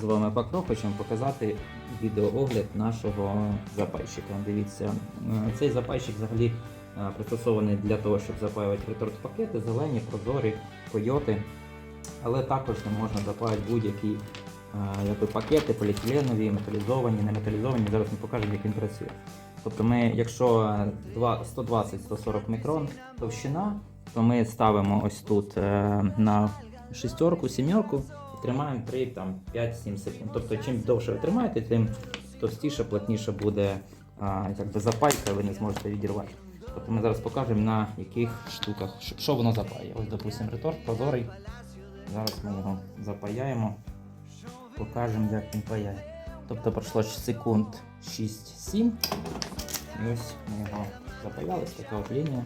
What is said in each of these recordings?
з вами Пакро, хочемо показати відеоогляд нашого запайщика. Дивіться, е, цей запайщик взагалі е, пристосований для того, щоб запаювати реторт-пакети, зелені, прозорі, койоти. Але також не можна запаяти будь-які е, пакети поліетиленові, металізовані, не металізовані. Зараз ми покажемо, як він працює. Тобто ми, якщо е, 120-140 мікрон товщина, то ми ставимо ось тут на шістерку, сімерку тримаємо 3, там, 5-7 секунд. Тобто, чим довше ви тримаєте, тим товстіше, плотніше буде якби запайка, ви не зможете відірвати. Тобто ми зараз покажемо на яких штуках, що- воно запає. Ось, допустимо, реторт прозорий. Зараз ми його запаяємо, покажемо, як він паяє. Тобто пройшло секунд 6-7. І ось ми його запаяли, така от лінія.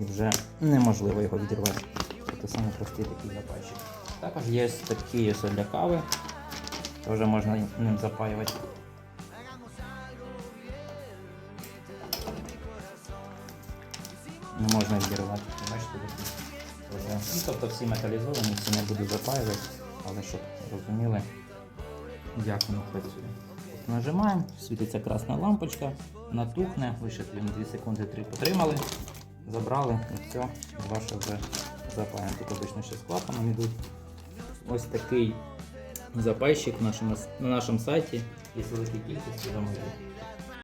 І вже неможливо його відірвати. Тобто саме простий такий запайчик. Також є такі для кави. Теж можна ним запаювати. Не можна відірвати. Бачите, такі. Ну, тобто всі металізовані, всі не буду запаювати, але щоб розуміли, як воно працює. Нажимаємо, світиться красна лампочка, натухне, лише 2 секунди 3 потримали, забрали і все, ваше вже запаяно. Тут обично ще з клапаном йдуть. Ось такий запайщик на нашому, на нашому сайті. Є великій кількості замовлень.